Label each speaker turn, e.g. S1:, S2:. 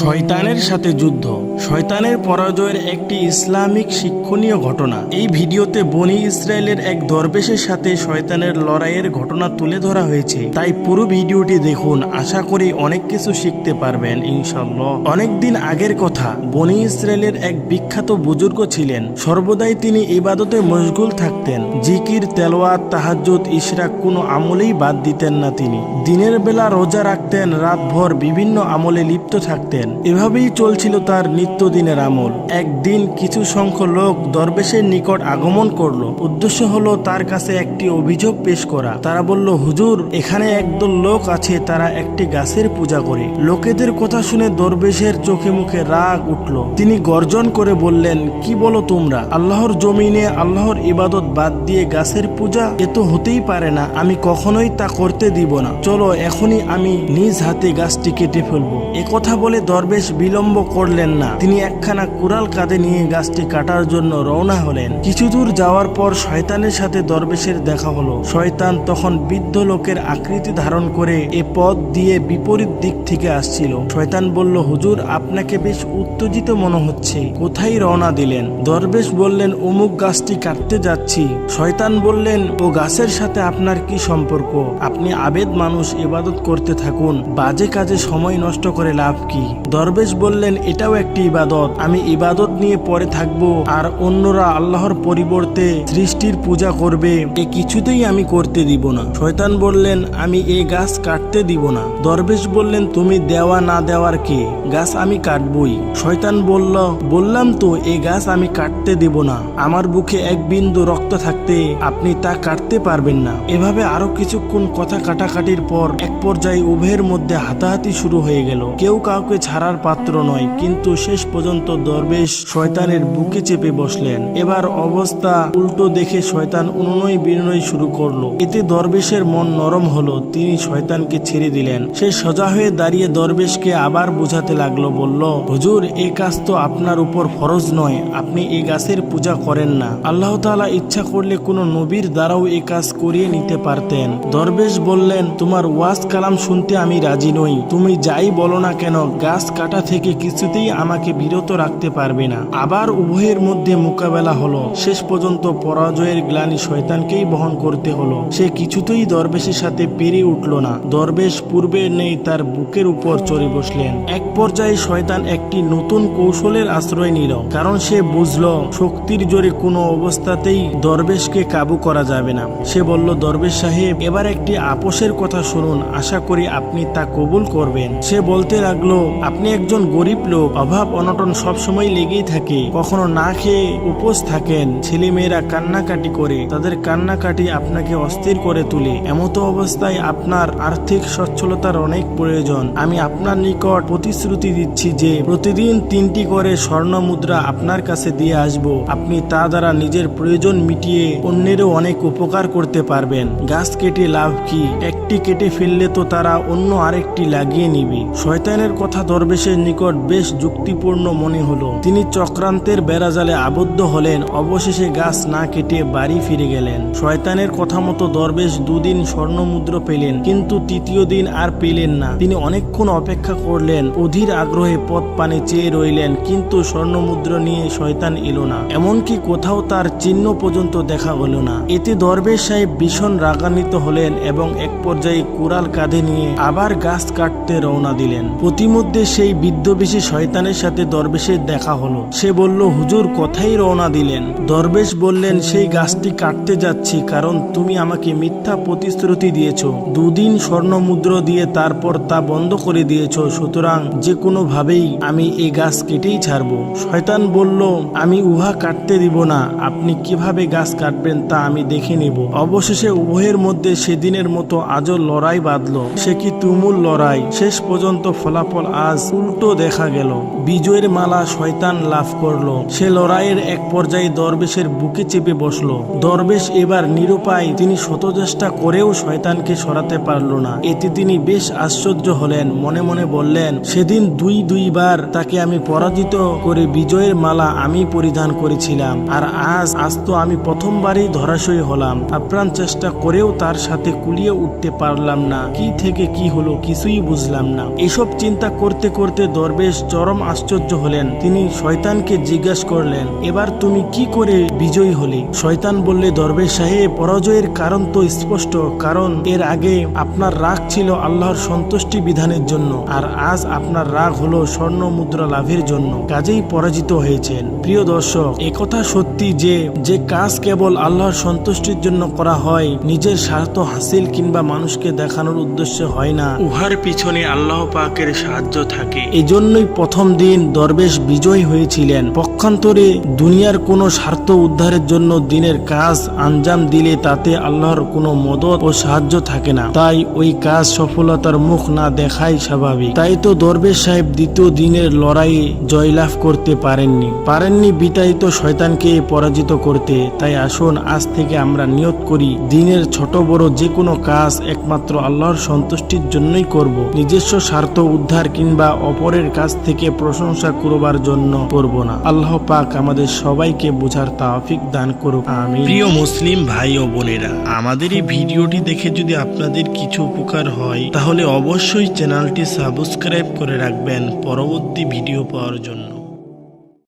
S1: শয়তানের সাথে যুদ্ধ। শয়তানের পরাজয়ের একটি ইসলামিক শিক্ষণীয় ঘটনা। এই ভিডিওতে বনি ইসরায়েলের এক দরবেশের সাথে শয়তানের লড়াইয়ের ঘটনা তুলে ধরা হয়েছে। তাই পুরো ভিডিওটি দেখুন। আশা করি অনেক কিছু শিখতে পারবেন ইনশাল্লাহ অনেকদিন আগের কথা, বনি ইসরায়েলের এক বিখ্যাত বুজুর্গ ছিলেন। সর্বদাই তিনি ইবাদতে মশগুল থাকতেন। জিকির তেলোয়াত তাহাজ্জুদ, ইশরাক কোনো আমলেই বাদ দিতেন না তিনি। দিনের বেলা রোজা রাখতেন, রাতভর বিভিন্ন আমলে লিপ্ত থাকতেন। এভাবেই চলছিল তার নিত্যদিনের আমল। একদিন কিছু সংখ্যক লোক দরবেশের নিকট আগমন করল। উদ্দেশ্য হলো তার কাছে একটি অভিযোগ পেশ করা। তারা বলল, হুজুর, এখানে একদল লোক আছে, তারা একটি গাছের পূজা করে। লোকেদের কথা শুনে দরবেশের চোখে মুখে রাগ উঠল। তিনি গর্জন করে বললেন, কি বলো তোমরা? আল্লাহর জমিনে আল্লাহর ইবাদত বাদ দিয়ে গাছের পূজা? এ তো হতেই পারে না, আমি কখনোই তা করতে দিব না। চলো, এখনই আমি নিজ হাতে গাছটি কেটে ফেলব। কথা বলে দরবেশ বিলম্ব করলেন না। তিনি একখানা কুড়াল কাঁধে নিয়ে গাছটি কাটার জন্য রওনা হলেন। কিছু দূর যাওয়ার পর শয়তানের সাথে দরবেশের দেখা হলো। শয়তান তখন বৃদ্ধ লোকের আকৃতি ধারণ করে এ পথ দিয়ে বিপরীত দিক থেকে আসছিল। শয়তান বলল, হুজুর, আপনাকে বেশ উত্তেজিত মনে হচ্ছে। কোথায় রওনা দিলেন? দরবেশ বললেন, অমুক গাছটি কাটতে যাচ্ছি। শয়তান বললেন, ও গাছের সাথে আপনার কি সম্পর্ক? আপনি আবেদ মানুষ, ইবাদত করতে থাকুন। বাজে কাজে সময় নষ্ট করে লাভ কি? দরবেশ বললেন, এটাও একটি ইবাদত। আমি ইবাদত নিয়ে পরে থাকব আর অন্যরা আল্লাহর পরিবর্তে সৃষ্টির পূজা করবে। এ কিছুতেই আমি করতে দিব না। শয়তান বললেন, আমি এই গাছ কাটতে দিব না। দরবেশ বললেন, তুমি দেওয়া না দেওয়ার কে? গাছ আমি কাটবই। শয়তান বলল, বললাম তো এই গাছ আমি কাটতে দেব না। আমার বুকে এক বিন্দু রক্ত থাকতে আপনি তা কাটতে পারবেন না। এভাবে আরও কিছুক্ষণ কথা কাটাকাটির পর এক পর্যায়ে উভয়ের মধ্যে হাতাহাতি শুরু হয়ে গেল। কেউ কাউকে ছাড়ার পাত্র নয়, কিন্তু শেষ পর্যন্ত দরবেশ শয়তানের বুকে চেপে বসলেন। এবার অবস্থা উল্টো দেখে শয়তান অনুনয় বিনয় শুরু করল। এতে দরবেশের মন নরম হলো, তিনি শয়তানকে ছেড়ে দিলেন। সে সোজা হয়ে দাঁড়িয়ে দরবেশকে আবার বোঝাতে লাগল, বলল, হুজুর এই কাজ তো আপনার উপর ফরজ নয়, আপনি এই গাছের পূজা করেন না। আল্লাহ তাআলা ইচ্ছা করলে কোনো নবীর দ্বারাও এ কাজ করিয়ে নিতে পারতেন। দরবেশ বললেন, তোমার ওয়াজ কালাম শুনতে আমি রাজি নই। তুমি যাই বলো না কেন, গাছ কাটা থেকে কিছুতেই আমাকে বিরত রাখতে পারবে না। আবার উভয়ের মধ্যে মোকাবেলা হলো। শেষ পর্যন্ত পরাজয়ের গ্লানি শয়তানকেই বহন করতে হলো। সে কিছুতেই দরবেশের সাথে পেরে উঠল না। দরবেশ পূর্বে নেই, তার বুকের উপর চড়ে বসলেন। এক পর্যায়ে শয়তান একটি নতুন কৌশলের আশ্রয় নিল, কারণ সে বুঝল, শক্তির জোরে কোনো অবস্থাতেই দরবেশকে কাবু করা যাবে না। সে বলল, দরবেশ সাহেব, এবার একটি আপোষের কথা শুনুন। আশা করি আপনি তা কবুল করবেন। সে বলতে লাগল, আপনি একজন গরিব লোক, অভাব অনটন সবসময় লেগেই থাকে। কখনো না খেয়ে উপোস থাকেন ছেলে মেয়েরা কান্নাকাটি করে, তাদের কান্নাকাটি আপনাকে অস্থির করে তুলে। এমতো অবস্থায় আপনার আর্থিক সচ্ছলতার অনেক প্রয়োজন। আমি আপনার নিকট প্রতিশ্রুতি দিচ্ছি যে, প্রতিদিন তিনটি করে স্বর্ণ মুদ্রা আপনার কাছে দিয়ে আসব। আপনি তা দ্বারা নিজের প্রয়োজন মিটিয়ে অন্যেরও অনেক উপকার করতে পারবেন। গাছ কেটে লাভ কি? একটি কেটে ফেললে তো তারা অন্য আরেকটি লাগিয়ে নিবে। শয়তানের কথা দরবেশের নিকট বেশ যুক্তিপূর্ণ মনে হলো। তিনি চক্রান্তের বেড়াজালে আবদ্ধ হলেন, অবশেষে গাছ না কেটে বাড়ি ফিরে গেলেন। শয়তানের কথা মতো দরবেশ দুদিন স্বর্ণমুদ্র পেলেন, কিন্তু তৃতীয় দিন আর পেলেন না। তিনি অনেকক্ষণ অপেক্ষা করলেন, অধীর আগ্রহে পথ পানে চেয়ে রইলেন, কিন্তু স্বর্ণমুদ্র নিয়ে শয়তান এলো না। এমনকি কোথাও তার চিহ্ন পর্যন্ত দেখা গেল না। এতে দরবেশ সাহেব ভীষণ রাগান্বিত হলেন এবং এক পর্যায়ে কুড়াল কাঁধে নিয়ে আবার গাছ কাটতে রওনা দিলেন। প্রতিমধ্যে সেই বিদ্যবেশী শয়তানের সাথে দরবেশের দেখা হলো। সে বলল, হুজুর, কথাই রওনা দিলেন। দরবেশ বললেন, সেই গাছটি কাটতে যাচ্ছি, কারণ তুমি আমাকে মিথ্যা প্রতিশ্রুতি দিয়েছ। দুদিন স্বর্ণ মুদ্র দিয়ে তারপর তা বন্ধ করে দিয়েছ। সুতরাং যে কোনো ভাবেই আমি এই গাছ কেটেই ছাড়বো। শয়তান বলল, আমি উহা কাটতে দিব না। আপনি কীভাবে গাছ কাটবেন তা আমি দেখে নিব। অবশেষে উভয়ের মধ্যে সেদিনের মতো আজও লড়াই বাঁধলো। সে কি তুমুল লড়াই। শেষ পর্যন্ত ফলাফল আজ উল্টো দেখা গেল। বিজয়ের মালা শয়তান লাভ করল। সে লড়াইয়ের এক পর্যায়ে দরবেশের বুকে চেপে বসল। দরবেশ এবার নিরুপায় তিনি শতচেষ্টা করেও শয়তানকে সরাতে পারল না। এতে তিনি বেশ আশ্চর্য হলেন। মনে মনে বললেন, সেদিন দুই দুইবার তাকে আমি পরাজিত করে বিজয়ের মালা আমি পরিধান করেছিলাম। আর আজ আজ তো আমি প্রথমবারই ধরাশয়ী হলাম। আপ্রাণ চেষ্টা করেও তার সাথে কুলিয়ে উঠতে পারলাম না। কি থেকে কি হলো কিছুই বুঝলাম না। এসব চিন্তা করতে করতে দরবেশ চরম আশ্চর্য হলেন। তিনি শয়তানকে জিজ্ঞাসা করলেন, এবার তুমি কি করে বিজয়ী হলে? শয়তান বললে, দরবেশ সাহেব, পরাজয়ের কারণ তো স্পষ্ট, কারণ এর আগে আপনার রাগ ছিল আল্লাহর সন্তুষ্টি বিধানের জন্য, আর আজ আপনার রাগ হলো স্বর্ণ মুদ্রা লাভের জন্য। কাজেই পরাজিত হয়েছেন। প্রিয় দর্শক একথা সত্যি যে যে কাজ কেবল আল্লাহর সন্তুষ্টির জন্য করা হয়, নিজের স্বার্থ হাসিল কিংবা মানুষকে দেখানোর উদ্দেশ্যে হয় না। উহার পিছনে আল্লাহ পাকের সাহায্য থাকে এজন্যই প্রথম দিন দরবেশ বিজয় হয়েছিলেন। পক্ষান্তরে দুনিয়ার কোনো স্বার্থ উদ্ধারের জন্য দিনের কাজ আঞ্জাম দিলে তাতে আল্লাহর কোনো মদত ও সাহায্য থাকে না। তাই ওই কাজ সফলতার মুখ না দেখাই স্বাভাবিক। তাই তো দরবেশ সাহেব দ্বিতীয় দিনের লড়াইয়ে জয়লাভ করতে পারেননি। পারেননি বিতাড়িত শয়তানকে পরাজিত করতে। তাই আসুন, আজ থেকে আমরা নিয়ত করি, দিনের ছোট বড় যে কোনো কাজ একমাত্র আল্লাহর সন্তুষ্টির জন্যই করব। নিজস্ব স্বার্থ উদ্ধার কিংবা অপরের কাছ থেকে প্রশংসা করবার জন্য করব না। আল্লাহ পাক আমাদের সবাইকে বোঝার তাফিক দান করুক আমি প্রিয় মুসলিম ভাই ও বোনেরা, আমাদের এই ভিডিওটি দেখে যদি আপনাদের কিছু উপকার হয়, তাহলে অবশ্যই চ্যানেলটি সাবস্ক্রাইব করে রাখবেন পরবর্তী ভিডিও পাওয়ার জন্য।